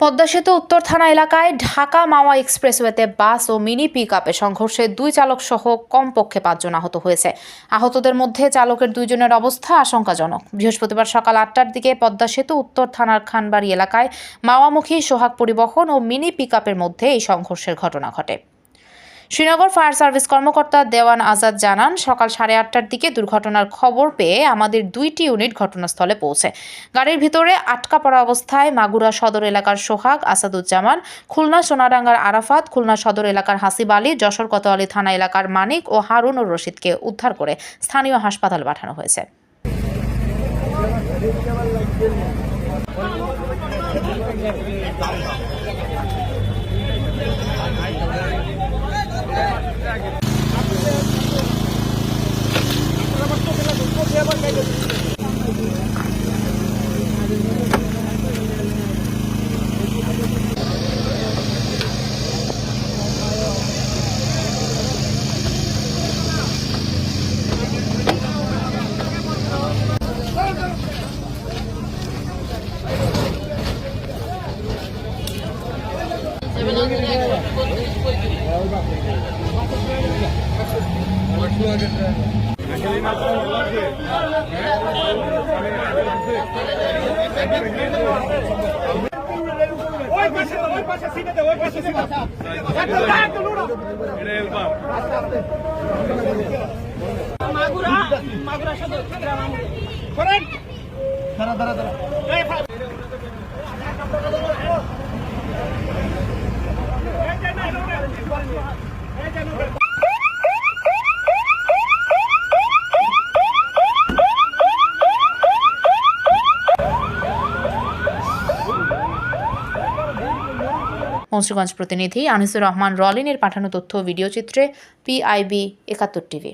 পদ্মা সেতু উত্তর থানা এলাকায় ঢাকা মাওয়া এক্সপ্রেসওয়েতে বাস ও মিনি পিক আপে সংঘর্ষে দুই চালক সহ কমপক্ষে পাঁচজন আহত হয়েছে। আহতদের মধ্যে চালকের দুইজনের অবস্থা আশঙ্কাজনক। বৃহস্পতিবার সকাল আটটার দিকে পদ্মা সেতু উত্তর থানার খানবাড়ি এলাকায় মাওয়ামুখী সোহাগ পরিবহন ও মিনি পিক মধ্যে এই সংঘর্ষের ঘটনা ঘটে। শ্রীনগর ফায়ার সার্ভিস কর্মকর্তা দেওয়ান আজাদ জানান, সকাল সাড়ে আটটার দিকে দুর্ঘটনার খবর পেয়ে আমাদের দুইটি ইউনিট ঘটনাস্থলে পৌঁছে। গাড়ির ভিতরে আটকা পড়া অবস্থায় মাগুরা সদর এলাকার সোহাগ আসাদুজ্জামান, খুলনা সোনাডাঙ্গার আরাফাত, খুলনা সদর এলাকার হাসিব আলী, যশোর কোতোয়ালি থানা এলাকার মানিক ও হারুন ও রশিদকে উদ্ধার করে স্থানীয় হাসপাতাল পাঠানো হয়েছে। ওই পাশে ওই পাশে সিটে দে ওই পাশে সিটে একদম না একদম লুড়ো মাগুরা মাগুরা সদর করেন দাঁড়া দাঁড়া দাঁড়া এই মুন্সিগঞ্জ প্রতিনিধি আনিসুর রহমান রলিনের পাঠানো তথ্য ভিডিওচিত্রে ভিডিও চিত্রে পিআইবি একাত্তর টিভি।